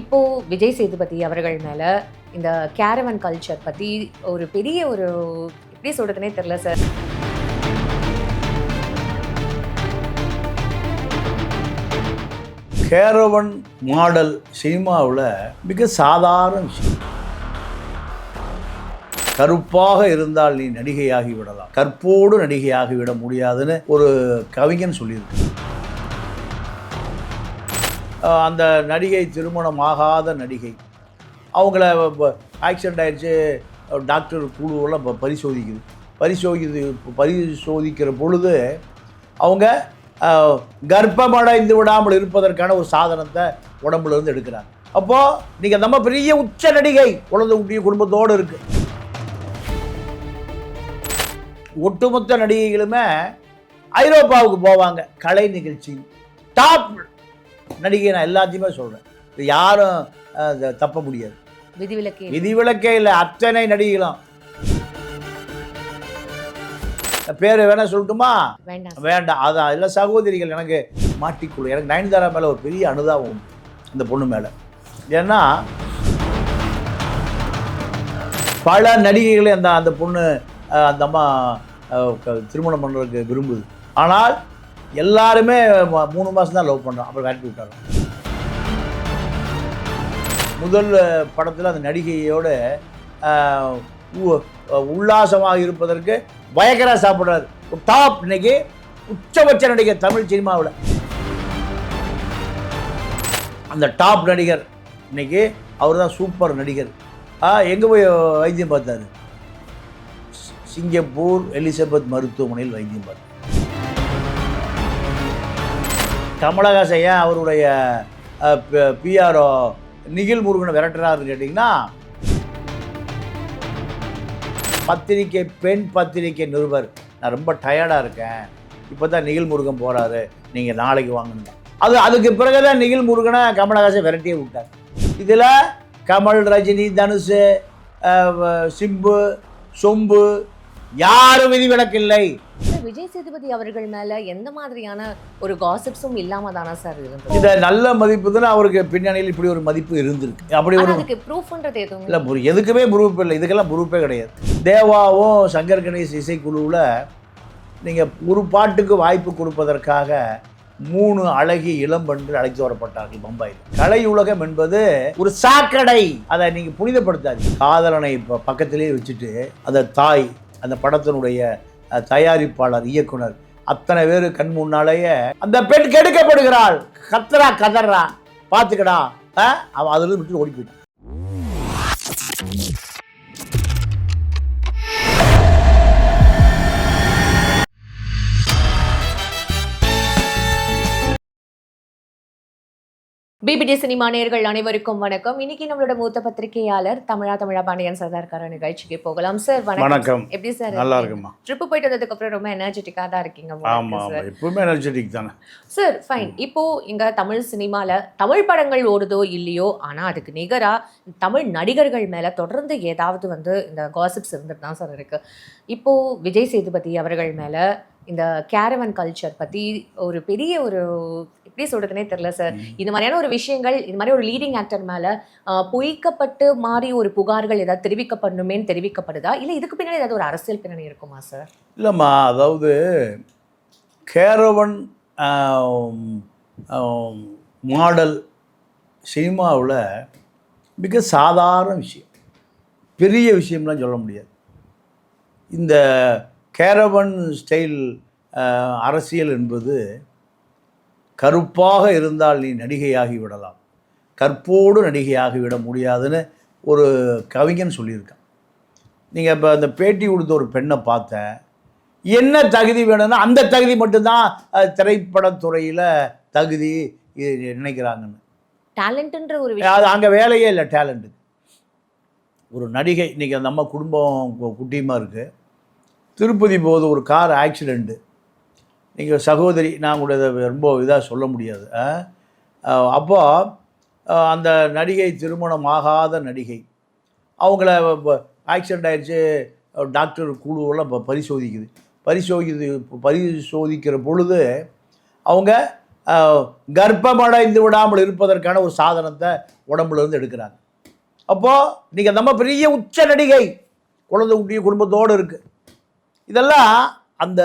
இப்போது விஜய் சேதுபதி அவர்கள் மேலே இந்த கேரவன் கல்ச்சர் பற்றி ஒரு பெரிய ஒரு எப்படி சொல்கிறதுனே தெரில சார் கேரவன் மாடல் சினிமாவில் மிக சாதாரண விஷயம். கருப்பாக இருந்தால் நீ நடிகையாகி விடலாம். கற்போடு நடிகையாகி விட முடியாதுன்னு ஒரு கவிஞன் சொல்லியிருக்கு அந்த நடிகை திருமணம் ஆகாத நடிகை. அவங்கள ஆக்சிடென்ட் ஆயிடுச்சு டாக்டர் குழுவெல்லாம் ப- பரிசோதிக்குது. பரிசோதிக்குது பரிசோதிக்கிற பொழுது அவங்க கர்ப்பமடைந்து விடாமல் இருப்பதற்கான ஒரு சாதனத்தை உடம்புலேருந்து எடுக்கிறாங்க. அப்போது நீங்கள் நம்ம பெரிய உச்ச நடிகை குழந்தை குட்டிய குடும்பத்தோடு இருக்குது ஒட்டுமொத்த நடிகைகளுமே ஐரோப்பாவுக்கு போவாங்க கலை நிகழ்ச்சி. டாப் நடிகை நான் எல்லாத்தையுமே சொல்கிறேன் இது யாரும் தப்ப முடியாது. விதிவிலக்கு விதிவிலக்கே இல்லை அத்தனை நடிகைகளும். பேர் வேணா சொல்லட்டுமா? வேண்டாம் வேண்டாம். அதான் இல்லை சகோதரிகள் எனக்கு மாட்டிக்குள்ள. எனக்கு நயன்தாரா மேலே ஒரு பெரிய அனுதாபம் அந்த பொண்ணு மேலே. ஏன்னா பல நடிகைகளை அந்த அந்த பொண்ணு அந்த அம்மா திருமணம் பண்ணுறதுக்கு விரும்புது. ஆனால் எல்லாருமே மூணு மாதம் தான் லவ் பண்ணுறோம் அப்புறம் விரட்டி விட்டாங்க முதல் படத்தில் அந்த நடிகையோட உ- உல்லாசமாக இருப்பதற்கு பயங்கராக சாப்பிட்றாரு. டாப் இன்னைக்கு உச்சபட்ச நடிகர் தமிழ் சினிமாவில். அந்த டாப் நடிகர் இன்னைக்கு அவர் தான் சூப்பர் நடிகர். எங்கே போய் வைத்தியம் பார்த்தாரு? சிங்கப்பூர் எலிசபெத் மருத்துவமனையில் வைத்தியம் பார்த்தார். கமலஹாசன் ஏன் அவருடைய பிஆர்ஓ நிகில் முருகனை விரட்டுறாருன்னு கேட்டிங்கன்னா பத்திரிக்கை பெண் பத்திரிக்கை நிருபர். நான் ரொம்ப டயர்டாக இருக்கேன். இப்போ தான் நிகில் முருகன் போகிறாரு நீங்கள் நாளைக்கு வாங்கணும். அது அதுக்கு பிறகு தான் நிகில் முருகனை கமலஹாசன் விரட்டியே விட்டார். இதில் கமல் ரஜினி தனுஷ் சிம்பு சொம்பு யாரும் விதிவிலக்கு சார், விஜய் சேதுபதி அவர்கள் மேல எந்த மாதிரியான ஒரு காசிப்ஸும் இல்லாம தானா சார் இருந்தது? இதை நல்ல மதிப்பு தான் அவருக்கு பின்னணியில் இப்படி ஒரு மதிப்பு இருந்திருக்கு. அப்படி ஒரு அதுக்கு ப்ரூஃப்ன்றது எதுவும் இல்லை. எதுக்குமே குரூப் இல்லை. இதுக்கெல்லாம் குரூப்பே கிடையாது. தேவாவும் சங்கர் கணேஷ் இசைக்குழுவில் நீங்கள் ஒரு பாட்டுக்கு வாய்ப்பு கொடுப்பதற்காக மூணு அழகிய இளம்பெண்கள் அழைத்து வரப்பட்டார்கள் பம்பாயில். கலை உலகம் என்பது ஒரு சாக்கடை. அதை நீங்கள் புனிதப்படுத்தாது காதலனை இப்போ பக்கத்திலே வச்சுட்டு அந்த தாய் அந்த படத்தினுடைய தயாரிப்பாளர் இயக்குனர். அத்தனை பேர் கண் முன்னாலேயே அந்த பெண் கெடுக்கப்படுகிறாள். கத்துறா கதறா. பார்த்துக்கடா. அவன் அதிலிருந்து விட்டு ஓடி போயிட்டான் பிபிடி சினிமா நேயர்கள் அனைவருக்கும் வணக்கம். இன்னைக்கு நம்மளோட மூத்த பத்திரிகையாளர் தமிழா தமிழா பாண்டியன் சர்தார்கார நிகழ்ச்சிக்கு போகலாம். சார் வணக்கம் எப்படி சார் நல்லா இருக்குமா ட்ரிப் போயிட்டு வந்ததுக்கு அப்புறம் ரொம்ப எனர்ஜெட்டிக்காக தான் இருக்கீங்க சார் ஆமாம் எப்பவுமே எனர்ஜெட்டிக் தானே. சார் ஃபைன் இப்போ இங்க தமிழ் சினிமால தமிழ் படங்கள் ஓடுதோ இல்லையோ ஆனா அதுக்கு நிகரா தமிழ் நடிகர்கள் மேல தொடர்ந்து ஏதாவது வந்து இந்த காசிப்ஸ் இருந்துட்டு தான் சார் இருக்கு. இப்போ விஜய் சேதுபதி அவர்கள் மேல இந்த கேரவன் கல்ச்சர் பத்தி ஒரு பெரிய ஒரு எப்படி சொல்றதுனே தெரியல சார் இது மாதிரியான ஒரு விஷயங்கள் இது மாதிரி ஒரு லீடிங் ஆக்டர் மேல பொய்க்கப்பட்டு மாறி ஒரு புகார்கள் ஏதாவது தெரிவிக்கப்படணுமேன்னு தெரிவிக்கப்படுதா? இல்ல இதுக்கு பின்னாடி ஏதாவது ஒரு அரசியல் பின்னணி இருக்குமா சார் இல்லைம்மா அதாவது கேரவன் மாடல் சினிமாவில் மிக சாதாரண விஷயம். பெரிய விஷயம்லாம் சொல்ல முடியாது. இந்த கேரவன் ஸ்டைல் அரசியல் என்பது கருப்பாக இருந்தால் நீ நடிகையாகி விடலாம். கற்போடு நடிகையாகி விட முடியாதுன்னு ஒரு கவிஞன் சொல்லியிருக்கான். நீங்கள் இப்போ அந்த பேட்டி கொடுத்த ஒரு பெண்ணை பார்த்தேன் என்ன தகுதி வேணும்னா அந்த தகுதி மட்டும்தான் திரைப்படத்துறையில் தகுதி நினைக்கிறாங்கன்னு. டேலண்ட்ன்ற ஒரு அது அங்கே வேலையே இல்லை டேலண்ட்டு. ஒரு நடிகை இன்றைக்கி நம்ம குடும்பம் குட்டியமாக இருக்குது திருப்பதி போது ஒரு கார் ஆக்சிடெண்ட்டு நீங்கள் சகோதரி நான் கூட இதை ரொம்ப இதாக சொல்ல முடியாது. அப்போது அந்த நடிகை திருமணம் ஆகாத நடிகை அவங்கள ஆக்சிடெண்ட் ஆயிடுச்சு டாக்டர் குழுவெல்லாம் இப்போ பரிசோதிக்குது. பரிசோதிக்குது பரிசோதிக்கிற பொழுது அவங்க கர்ப்பமடைந்து விடாமல் இருப்பதற்கான ஒரு சாதனத்தை உடம்புலேருந்து எடுக்கிறாங்க. அப்போது நீங்கள் நம்ம பெரிய உச்ச நடிகை குழந்தை குட்டிய குடும்பத்தோடு இருக்குது இதெல்லாம் அந்த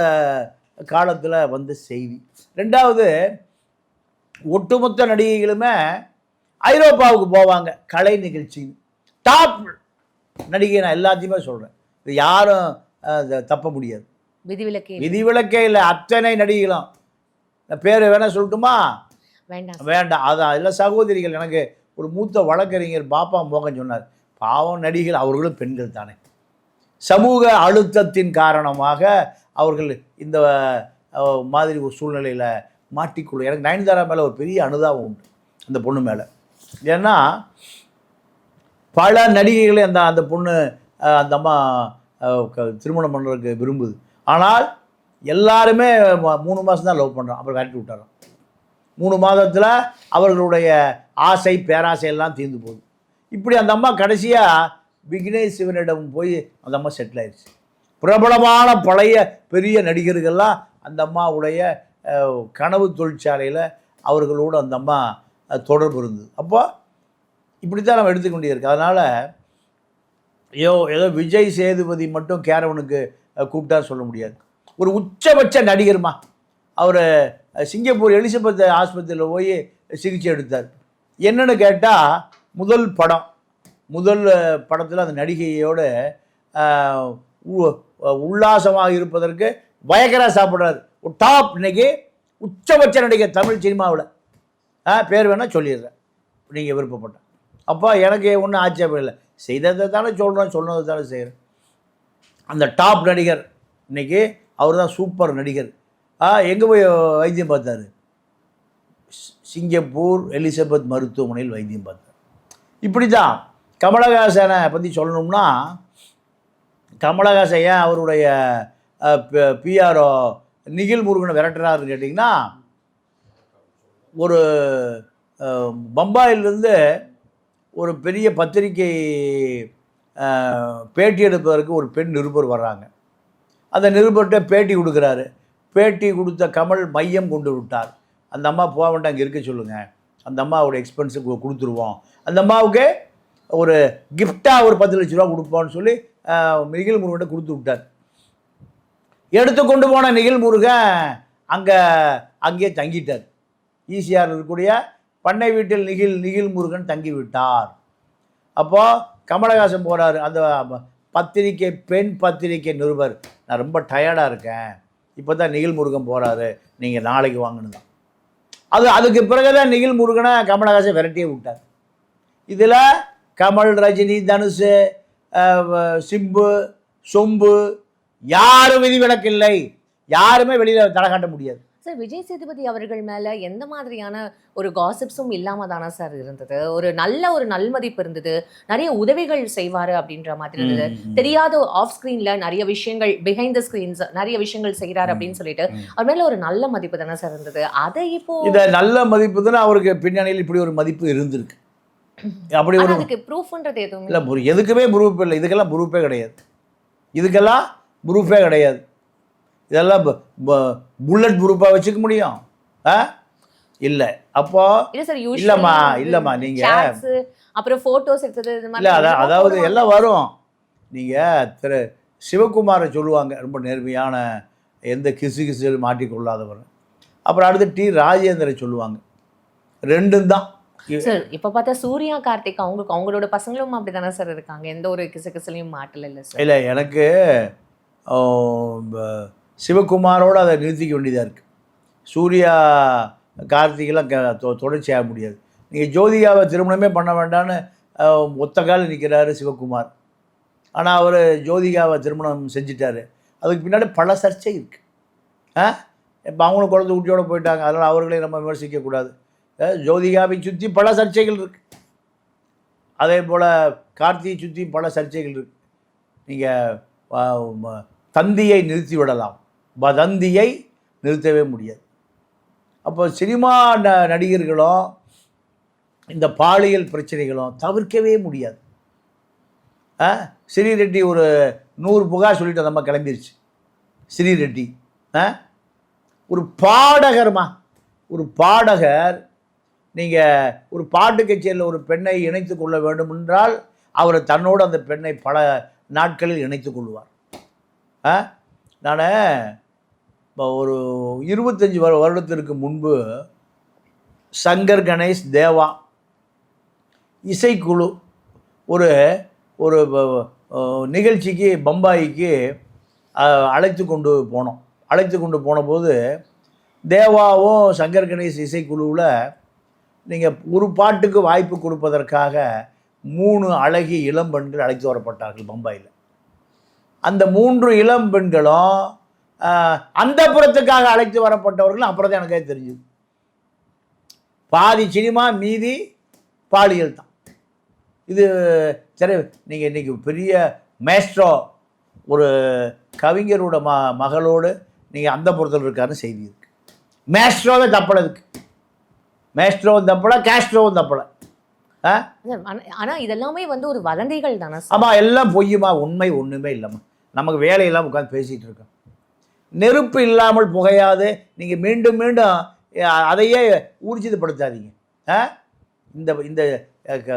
காலத்தில் வந்த செய்தி. ரெண்டாவது ஒட்டுமொத்த நடிகைகளுமே ஐரோப்பாவுக்கு போவாங்க. கலை நிகழ்ச்சி. டாப் நடிகை நான் எல்லாத்தையுமே சொல்கிறேன் இது யாரும் தப்ப முடியாது. விதிவிலக்கே இல்லை. விதிவிலக்கே இல்லை. அத்தனை நடிகைகளும். பேர் வேணா சொல்லட்டுமா? வேண்டாம் வேண்டாம். அதான் இல்லை சகோதரிகள் எனக்கு ஒரு மூத்த வழக்கறிஞர் பாப்பா மோகன் சொன்னார். பாவம் நடிகைகள் அவர்களும் பெண்கள் தானே. சமூக அழுத்தத்தின் காரணமாக அவர்கள் இந்த மாதிரி ஒரு சூழ்நிலையில் மாட்டிக்கொள்ள எனக்கு நயன்தாரா மேலே ஒரு பெரிய அனுதாபம் உண்டு அந்த பொண்ணு மேலே. ஏன்னா பல நடிகைகளை அந்த அந்த பொண்ணு அந்த அம்மா க- திருமணம் பண்ணுறதுக்கு விரும்புது. ஆனால் எல்லாருமே மூணு மாதம் தான் லவ் பண்ணுறான் அப்புறம் விரட்டி விட்டுறோம். மூணு மாதத்தில் அவர்களுடைய ஆசை பேராசை எல்லாம் தீர்ந்து போகுது. இப்படி அந்த அம்மா கடைசியாக விக்னேஷ் சிவனிடம் போய் அந்த அம்மா செட்டில் ஆயிடுச்சு பிரபலமான பழைய பெரிய நடிகர்கள்லாம் அந்த அம்மாவுடைய கனவு தொழிற்சாலையில் அவர்களோடு அந்த அம்மா தொடர்பு இருந்தது. அப்போ இப்படி தான் நம்ம எடுத்துக்கொண்டே இருக்கு. அதனால் ஏதோ ஏதோ விஜய் சேதுபதி மட்டும் கேரவனுக்கு கூப்பிட்டா சொல்ல முடியாது. ஒரு உச்சபட்ச நடிகர்மா. அவர் சிங்கப்பூர் எலிசபெத் ஆஸ்பத்திரியில் போய் சிகிச்சை எடுத்தார். என்னென்னு கேட்டால் முதல் படம் முதல் படத்தில் அந்த நடிகையோடு உ- உல்லாசமாக இருப்பதற்கு பயங்கர சாப்பிட்றாரு. ஒரு டாப் இன்னைக்கு உச்சபட்ச நடிகர் தமிழ் சினிமாவில். பேர் வேணால் சொல்லிடுறேன். நீங்கள் விருப்பப்பட்ட. அப்போ எனக்கு ஒன்றும் ஆட்சேபம் இல்லை. செய்ததை தானே சொல்கிறேன் சொன்னதை தானே செய்கிறேன் அந்த டாப் நடிகர் இன்னைக்கு அவர் தான் சூப்பர் நடிகர். எங்கே போய் வைத்தியம் பார்த்தாரு? சி- சிங்கப்பூர் எலிசபெத் மருத்துவமனையில் வைத்தியம் பார்த்தார். இப்படி தான் கமலஹாசனை பற்றி சொல்லணும்னா கமலஹாசன் ஏன் அவருடைய பிஆர்ஓ நிகில் முருகனை விரட்டுறாருன்னு கேட்டிங்கன்னா ஒரு பம்பாயிலிருந்து ஒரு பெரிய பத்திரிகை பேட்டி எடுப்பதற்கு ஒரு பெண் நிருபர் வர்றாங்க. அந்த நிருபர்கிட்ட பேட்டி கொடுக்குறாரு. பேட்டி கொடுத்த கமல் மையம் கொண்டு விட்டார். அந்த அம்மா போக வேண்டாம் அங்கே இருக்க சொல்லுங்கள் அந்த அம்மாவோட எக்ஸ்பென்ஸுக்கு கொடுத்துருவோம். அந்த அம்மாவுக்கு ஒரு கிஃப்டாக ஒரு பத்து லட்ச ரூபா கொடுப்போம்னு சொல்லி நிகில் முருகன்ட்ட கொடுத்து விட்டார். எடுத்து கொண்டு போன நிகில் முருகன் அங்கே அங்கேயே தங்கிட்டார். ஈசிஆர் இருக்கக்கூடிய பண்ணை வீட்டில் நிகில் நிகில் முருகன் தங்கி விட்டார் அப்போது கமலஹாசன் போகிறாரு அந்த பத்திரிக்கை பெண் பத்திரிக்கை நிருபர். நான் ரொம்ப டயர்டாக இருக்கேன். இப்போ தான் நிகில் முருகன் போகிறாரு நீங்கள் நாளைக்கு வாங்கணும் தான். அது அதுக்கு பிறகு தான் நிகில் முருகனை கமலஹாசன் விரட்டியே விட்டார். இதில் கமல் ரஜினி தனுஷ் சிம்பு சொம்பு யாரும் விதிவிலக்கில்லை யாருமே வெளியில் தலை காட்ட முடியாது. சார் விஜய் சேதுபதி அவர்கள் மேல எந்த மாதிரியான ஒரு காசிப்ஸும் இல்லாம தானே சார் இருந்தது? ஒரு நல்ல ஒரு நல்மதிப்பு இருந்தது. நிறைய உதவிகள் செய்வாரு அப்படின்ற மாதிரி இருந்தது. தெரியாத ஆஃப் ஸ்கிரீன்ல நிறைய விஷயங்கள் பிஹைண்ட் த ஸ்கிரீன்ஸ் நிறைய விஷயங்கள் செய்யறாரு அப்படின்னு சொல்லிட்டு. அவர் மேல ஒரு நல்ல மதிப்பு தானே சார் இருந்தது? அதை இப்போ இதை நல்ல மதிப்பு தானே அவருக்கு பின்னணியில் இப்படி ஒரு மதிப்பு இருந்திருக்கு. அப்படி ஒரு அதுக்கு ப்ரூஃப்ன்றது எதுவுமே இல்லை ஒரு எதுக்குமே ப்ரூஃப் இல்லை. இதுக்கெல்லாம் ப்ரூஃபே கிடையாது. இதுக்கெல்லாம் ப்ரூஃபே கிடையாது. இதெல்லாம் புல்லட் ப்ரூஃபாக வச்சுக்க முடியும். ஆ? இல்லை. அப்போ இல்லம்மா, இல்லம்மா, நீங்க- அப்புறம் போட்டோஸ் எடுத்தது இல்லை அதான் அதாவது. எல்லாம் வரும். நீங்கள் திரு சிவகுமாரை சொல்லுவாங்க ரொம்ப நேர்மையான எந்த கிசு கிசு மாட்டிக்கொள்ளாதவர் அப்புறம் அடுத்து டி. ராஜேந்திரை சொல்லுவாங்க. ரெண்டும் தான். சார் இப்ப பார்த்தா சூர்யா கார்த்திக் அவங்க அவங்களோட பசங்களும் அப்படிதானே சார் இருக்காங்க? எந்த ஒரு கிசு கிசுலையும் மாட்டல இல்ல சார் இல்லை எனக்கு சிவகுமாரோட அதை நிறுத்திக்க வேண்டியதாக இருக்குது சூர்யா கார்த்திகெல்லாம் க தொ- தொடர்ச்சியாக முடியாது. நீங்கள் ஜோதிகாவை திருமணமே பண்ண வேண்டாம்னு ஆ, ஒத்த கால நிற்கிறாரு சிவகுமார். ஆனால் அவர் ஜோதிகாவை திருமணம் செஞ்சிட்டாரு. அதுக்கு பின்னாடி பல சர்ச்சை இருக்குது ஆ? இப்போ அவங்களும் குழந்தை குட்டியோட போயிட்டாங்க. அதனால் அவர்களையும் நம்ம விமர்சிக்கக்கூடாது ஜோதிகாவை சுற்றி பல சர்ச்சைகள் இருக்குது அதே போல் கார்த்தியை சுற்றி பல சர்ச்சைகள் இருக்குது நீங்கள் தந்தியை நிறுத்தி விடலாம். வதந்தியை நிறுத்தவே முடியாது. அப்போ சினிமா ந நடிகர்களும் இந்த பாலியல் பிரச்சனைகளும் தவிர்க்கவே முடியாது. ஆ ஸ்ரீ ரெட்டி ஒரு நூறு புகார் சொல்லிட்டு நம்ம கிளம்பிருச்சு. ஸ்ரீ ரெட்டி ஆ ஒரு பாடகர்மா ஒரு பாடகர் நீங்கள் ஒரு பாட்டு கச்சேரியில் ஒரு பெண்ணை இணைத்து கொள்ள வேண்டும் என்றால் அவர் தன்னோடு அந்த பெண்ணை பல நாட்களில் இணைத்து கொள்வார். ஆ? நான் ஒரு இருபத்தஞ்சி வருடத்திற்கு முன்பு சங்கர் கணேஷ் தேவா இசைக்குழு ஒரு ஒரு நிகழ்ச்சிக்கு பம்பாய்க்கு அழைத்து கொண்டு போனோம். அழைத்து கொண்டு போனபோது தேவாவும் சங்கர் கணேஷ் இசைக்குழுவில் நீங்கள் ஒரு பாட்டுக்கு வாய்ப்பு கொடுப்பதற்காக மூணு அழகிய இளம் பெண்கள் அழைத்து வரப்பட்டார்கள் பம்பாயில். அந்த மூன்று இளம் பெண்களும் அந்த புறத்துக்காக அழைத்து வரப்பட்டவர்கள் அப்புறம் தான் எனக்கே தெரிஞ்சுது. பாதி சினிமா மீதி பாலியல் தான். இது சரி நீங்கள் இன்றைக்கி பெரிய மேஸ்ட்ரோ ஒரு கவிஞரோட ம மகளோடு நீங்கள் அந்த புறத்தில் இருக்காருன்னு செய்தி இருக்குது மேஸ்ட்ரோவே தப்பலை மேஸ்ட்ரோவும் தப்பலை கேஸ்ட்ரோவும் தப்பலை ஆ? சார், ஆனா- ஆனா இதெல்லாமே வந்து ஒரு வதந்திகள் தானே ஆமாம் எல்லாம் பொய்யுமா? உண்மை ஒன்றுமே இல்லைம்மா. நமக்கு வேலையெல்லாம் உட்காந்து பேசிகிட்டு இருக்கோம். நெருப்பு இல்லாமல் புகையாது. நீங்கள் மீண்டும் மீண்டும் அதையே ஊர்ஜிதப்படுத்தாதீங்க. இந்த இந்த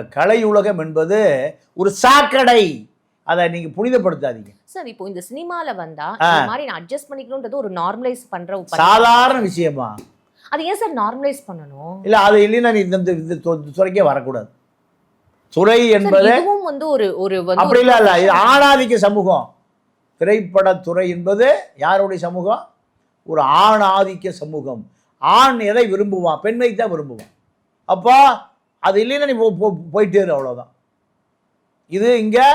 கலை உலகம் என்பது ஒரு சாக்கடை. அதை நீங்கள் புனிதப்படுத்தாதீங்க. சார் இப்போ இந்த சினிமால வந்தா. இந்த மாதிரி நான் அட்ஜஸ்ட் பண்ணிக்கணும்ன்றது ஒரு நார்மலைஸ் பண்ற. சாதாரண விஷயமா? அது ஏன் சார் நார்மலைஸ் பண்ணணும்? இல்லை அது இல்லைன்னா நீ இந்த துறைக்கே வரக்கூடாது. துறை என்பது வந்து ஒரு ஒரு அப்படி இல்லை இல்லை. இது. ஆணாதிக்க சமூகம். திரைப்படத்துறை என்பது யாருடைய சமூகம்? ஒரு ஆண் ஆதிக்க சமூகம். ஆண் எதை விரும்புவான்? பெண்மை தான் விரும்புவான். அப்போ அது இல்லைன்னா நீ போ- போயிட்டே அவ்வளோதான் இது இங்கே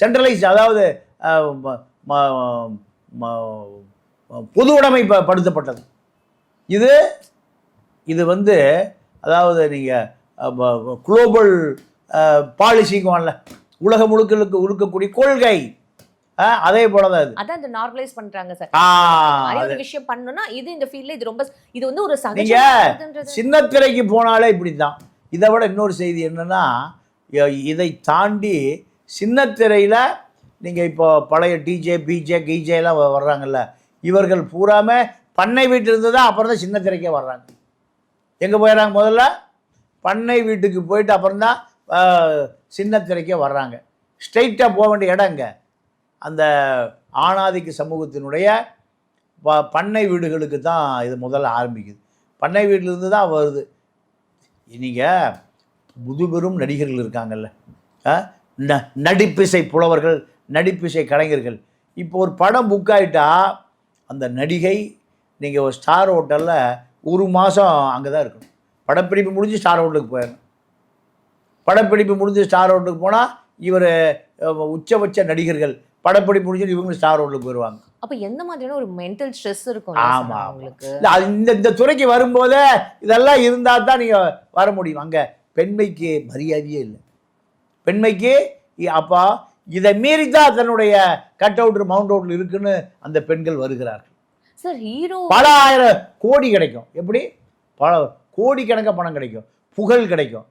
சென்ட்ரலைஸ் அதாவது பொது உடைமை ப- படுத்தப்பட்டது. இது இது வந்து அதாவது நீங்கள் குளோபல் பாலிசிங்குவான்ல உலக முழுக்களுக்கு உழுக்கக்கூடிய கொள்கை. அதே போல தான் அதான் இந்த நார்மலைஸ் பண்றாங்க சார். ஒரு விஷயம் பண்ணணும்னா இது இந்த ஃபீல்ட்ல இது ரொம்ப இது வந்து ஒரு நீங்க சகஜமானதுன்றது சின்ன திரைக்கு போனாலே இப்படி தான் இதை விட இன்னொரு செய்தி என்னன்னா இதை தாண்டி சின்ன திரையில் நீங்கள் இப்போ பழைய டிஜே பிஜே கீஜே எல்லாம் வர்றாங்கல்ல இவர்கள் பூராம பண்ணை வீட்டிலிருந்து தான் அப்புறம் தான் சின்ன திரைக்கே வர்றாங்க. எங்கே போயிடறாங்க முதல்ல? பண்ணை வீட்டுக்கு போயிட்டு அப்புறம் தான் சின்ன திரைக்கே வர்றாங்க ஸ்ட்ரைட்டாக போக வேண்டிய இடங்க அந்த ஆணாதிக்க சமூகத்தினுடைய ப- பண்ணை வீடுகளுக்கு தான் இது முதல்ல ஆரம்பிக்குது. பண்ணை வீட்டிலேருந்து தான் வருது. நீங்கள் முதுபெரும் நடிகர்கள் இருக்காங்கல்ல ஆ? ந- நடிப்பிசை புலவர்கள் நடிப்பிசை கலைஞர்கள். இப்போ ஒரு படம் புக் ஆகிட்டா அந்த நடிகை நீங்கள் ஒரு ஸ்டார் ஹோட்டலில் ஒரு மாதம் அங்கே தான் இருக்கணும். படப்பிடிப்பு முடிஞ்சு ஸ்டார் ஹோட்டலுக்கு போயிடணும். படப்பிடிப்பு முடிஞ்சு ஸ்டார் ஹோட்டலுக்கு போனால் இவர் உச்சபட்ச நடிகர்கள் படப்பிடிப்பு முடிஞ்சு இவங்க ஸ்டார் ஹோட்டலுக்கு போயிடுவாங்க அப்ப எந்த மாதிரியான ஒரு மென்டல் ஸ்ட்ரெஸ் இருக்கும்? ஆமா, ஆமா ஆமா. உங்களுக்கு? இல்ல, அது இந்த இந்த துறைக்கு வரும்போதே இதெல்லாம் இருந்தால் தான் நீங்கள் வர முடியும். அங்கே பெண்மைக்கு மரியாதையே இல்லை. பெண்மைக்கு அப்போ இதை மீறி தான் தன்னுடைய கட் அவுட் மவுண்ட் அவுட்ல இருக்குன்னு அந்த பெண்கள் வருகிறார்கள். சார் ஹீரோ பல ஆயிரம் கோடி கிடைக்கும். எப்படி? பல கோடிக்கணக்க பணம் கிடைக்கும். புகழ் கிடைக்கும்.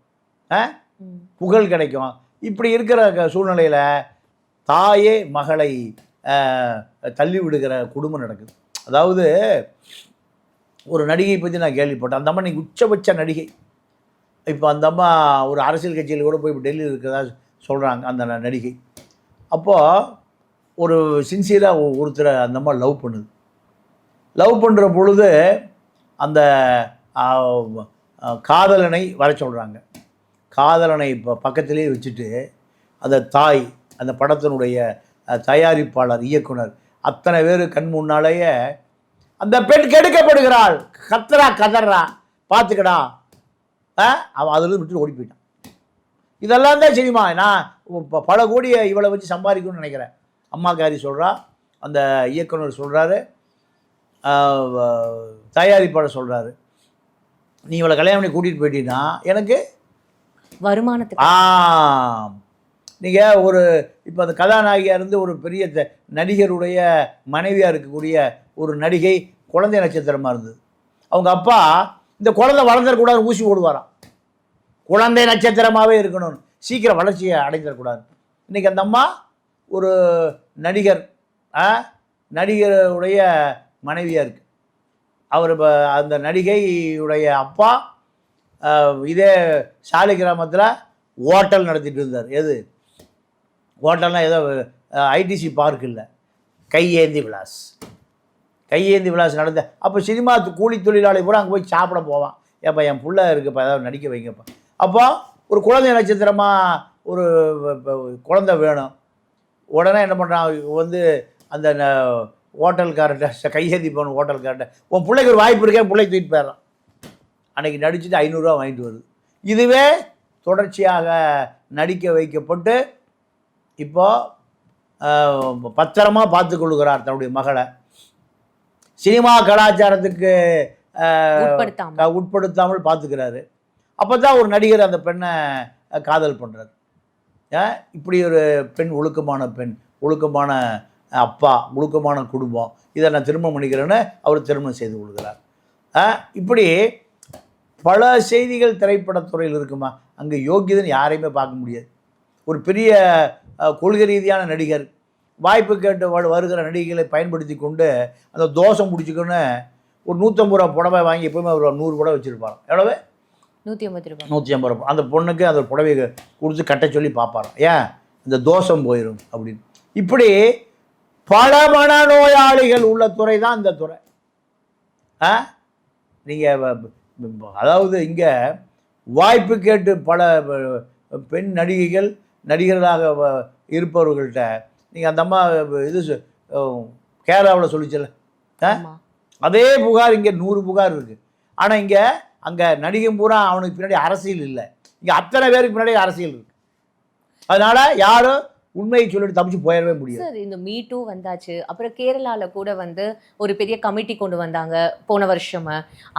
புகழ் கிடைக்கும். இப்படி இருக்கிற சூழ்நிலையில தாயே மகளை தள்ளி விடுகிற குடும்பம் நடக்குது. அதாவது ஒரு நடிகை பற்றி நான் கேள்விப்பட்டேன். அந்த அம்மா இன்னைக்கு உச்சபட்ச நடிகை. இப்போ அந்த அம்மா ஒரு அரசியல் கட்சியில் கூட போய் இப்போ டெல்லியில் இருக்கிறதா சொல்கிறாங்க அந்த நடிகை. அப்போது ஒரு சின்சியராக ஒருத்தரை அந்த மாதிரி லவ் பண்ணுது. லவ் பண்ணுற பொழுது அந்த காதலனை வர சொல்கிறாங்க காதலனை இப்போ பக்கத்திலே வச்சுட்டு அந்த தாய் அந்த படத்தினுடைய தயாரிப்பாளர் இயக்குனர் அத்தனை பேர் கண் முன்னாலேயே அந்த பெண் கெடுக்கப்படுகிறாள். கத்துறா கதறா. பார்த்துக்கடா. அவன் அதில் விட்டு ஓடி போயிட்டான். இதெல்லாம் தான் சினிமா நான் பல கோடியை இவளை வச்சு சம்பாதிக்கணும்னு நினைக்கிறேன். அம்மாக்காரி சொல்கிறா அந்த இயக்குனர் சொல்கிறாரு தயாரிப்பாளர் சொல்கிறாரு நீ இவளை கல்யாணம் பண்ணி கூட்டிகிட்டு போயிட்டீங்கன்னா எனக்கு வருமானத்துக்கு. ஆ நீங்கள் ஒரு இப்போ அந்த கதாநாயகியாக இருந்து ஒரு பெரிய த- நடிகருடைய மனைவியாக இருக்கக்கூடிய ஒரு நடிகை குழந்தை நட்சத்திரமாக இருந்தது. அவங்க அப்பா இந்த குழந்தை வளர்ந்துடக்கூடாது ஊசி போடுவாராம். குழந்தை நட்சத்திரமாகவே இருக்கணும்னு சீக்கிரம் வளர்ச்சியை அடைஞ்சிடக்கூடாது இன்றைக்கி அந்த அம்மா ஒரு நடிகர் நடிகருடைய மனைவியாக இருக்குது அவர் இப்போ அந்த நடிகையுடைய அப்பா இதே சாலை கிராமத்தில் ஹோட்டல் நடத்திட்டு இருந்தார். எது? ஹோட்டல்னால் ஏதோ ஐடிசி பார்க் இல்லை. கையேந்தி விலாஸ். கையேந்தி விலாஸ் நடந்த அப்போ சினிமா கூலி தொழிலாளி கூட அங்கே போய் சாப்பிட போவான். ஏப்பா என் பிள்ளை இருக்குப்பா ஏதாவது நடிக்க வைங்கப்பா. அப்போ ஒரு குழந்தை நட்சத்திரமாக ஒரு குழந்தை வேணும். உடனே என்ன பண்ணுறான் வந்து அந்த ஹோட்டல்காரர்கிட்ட கையேந்தி போன ஹோட்டல்கார்ட்ட உன் பிள்ளைக்கு ஒரு வாய்ப்பு இருக்கே பிள்ளை தூக்கிட்டு போயிடறான். அன்னைக்கு நடிச்சுட்டு ஐநூறுரூவா வாங்கிட்டு வருது. இதுவே தொடர்ச்சியாக நடிக்க வைக்கப்பட்டு இப்போ ஆஹ், பத்திரமா பார்த்து கொள்ளுகிறார் தன்னுடைய மகளை. சினிமா கலாச்சாரத்துக்கு உட்படுத்தாமல் பார்த்துக்கிறாரு. அப்போ தான் ஒரு நடிகர் அந்த பெண்ணை காதல் பண்ணுறாரு இப்படி ஒரு பெண் ஒழுக்கமான பெண் ஒழுக்கமான அப்பா ஒழுக்கமான குடும்பம் இதை நான் திருமணம் பண்ணிக்கிறேன்னு அவர் திருமணம் செய்து கொள்கிறார். இப்படி பல செய்திகள் திரைப்படத்துறையில் இருக்குமா? அங்கே யோகியதன் யாரையுமே பார்க்க முடியாது. ஒரு பெரிய கொள்கை ரீதியான நடிகர் வாய்ப்பு கேட்டு வரு- வருகிற நடிகைகளை பயன்படுத்தி கொண்டு அந்த தோஷம் முடிச்சுக்கொன்னு ஒரு நூற்றம்பது ரூபா புடவை வாங்கி எப்பவுமே ஒரு நூறு புடவை வச்சுருப்பாங்க எவ்வளவு? நூத்தி ஐம்பது ரூபாய். நூற்றி ஐம்பது ரூபா அந்த பொண்ணுக்கு அந்த புடவையை கொடுத்து கட்ட சொல்லி பார்ப்பாராம் ஏன்? இந்த தோஷம் போயிடும் அப்படின்னு. இப்படி பல மனநோயாளிகள் உள்ள துறை தான் இந்த துறை. ஆ? நீங்கள் அதாவது இங்கே வாய்ப்பு கேட்டு பல பெண் நடிகைகள் நடிகர்களாக இருப்பவர்கள்ட்ட நீங்கள் அந்த அம்மா இது கேரளாவில் சொல்லிச்சல அதே புகார் இங்கே நூறு புகார் இருக்குது ஆனால் இங்கே அங்கே நடிகை பூரா அவனுக்கு பின்னாடி அரசியல் இல்லை. இங்கே அத்தனை பேருக்கு பின்னாடி அரசியல் இருக்கு. அதனால யாரும் உண்மையை சொல்லிட்டு தப்பிச்சு போயிடவே முடியாது. சார் இந்த மீ டூ வந்தாச்சு. அப்புறம் கேரளால கூட வந்து ஒரு பெரிய கமிட்டி கொண்டு வந்தாங்க போன வருஷம்.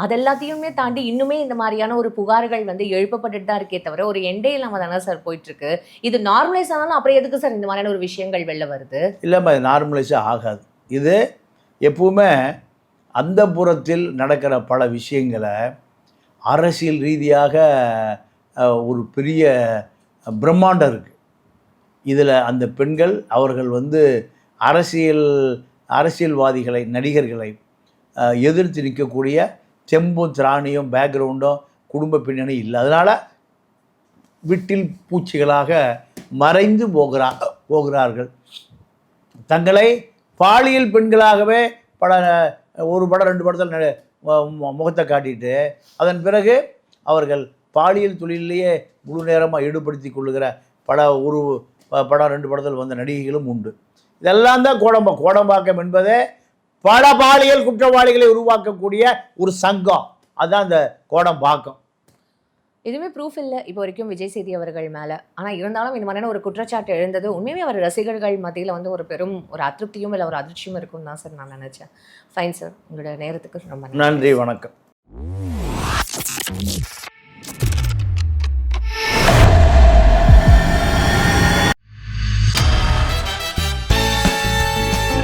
அதெல்லாத்தையுமே தாண்டி இன்னுமே இந்த மாதிரியான ஒரு புகார்கள் வந்து எழுப்பப்பட்டுட்டு தான் இருக்கே தவிர ஒரு எண்டே இல்லாம தானே சார் போயிட்டு இருக்கு இது நார்மலைஸ் ஆனாலும் அப்புறம் எதுக்கு சார் இந்த மாதிரியான ஒரு விஷயங்கள் வெளில வருது? இல்லைம்மா இது நார்மலைஸே ஆகாது. இது எப்பவுமே அந்த புறத்தில் நடக்கிற பல விஷயங்களை அரசியல் ரீதியாக ஒரு பெரிய பிரம்மாண்டம் இருக்குது இதில் அந்த பெண்கள் அவர்கள் வந்து அரசியல் அரசியல்வாதிகளை நடிகர்களை எதிர்த்து நிற்கக்கூடிய தெம்பும் திராணியும் பேக்ரவுண்டும் குடும்ப பின்னணி இல்லை. அதனால் விட்டில் பூச்சிகளாக மறைந்து போகிறா போகிறார்கள். தங்களை பாலியல் பெண்களாகவே பல ஒரு படம் ரெண்டு படத்தில் முகத்தை காட்டிட்டு அதன் பிறகு அவர்கள் பாலியல் தொழிலேயே முழு நேரமாக ஈடுபடுத்தி கொள்ளுகிற பல ஒரு படம் ரெண்டு படத்தில் வந்த நடிகைகளும் உண்டு. இதெல்லாம் தான் கோடம்பம் கோடம்பாக்கம் என்பதே பல பாலியல் குற்றவாளிகளை உருவாக்கக்கூடிய ஒரு சங்கம். அதுதான் அந்த கோடம்பாக்கம். எதுவுமே ப்ரூஃப் இல்லை. இப்போ வரைக்கும் விஜய் சேதி அவர்கள் மேலே. ஆனால் இருந்தாலும் இந்த மாதிரியான ஒரு குற்றச்சாட்டு எழுந்தது உண்மையுமே அவர் ரசிகர்கள் மத்தியில் வந்து ஒரு பெரும் ஒரு அதிருப்தியும் இல்லை ஒரு அதிர்ச்சியும் இருக்கும்னு தான் சார் நான் நினச்சேன். ஃபைன் சார் உங்களோட நேரத்துக்கு ரொம்ப நன்றி. நன்றி வணக்கம்.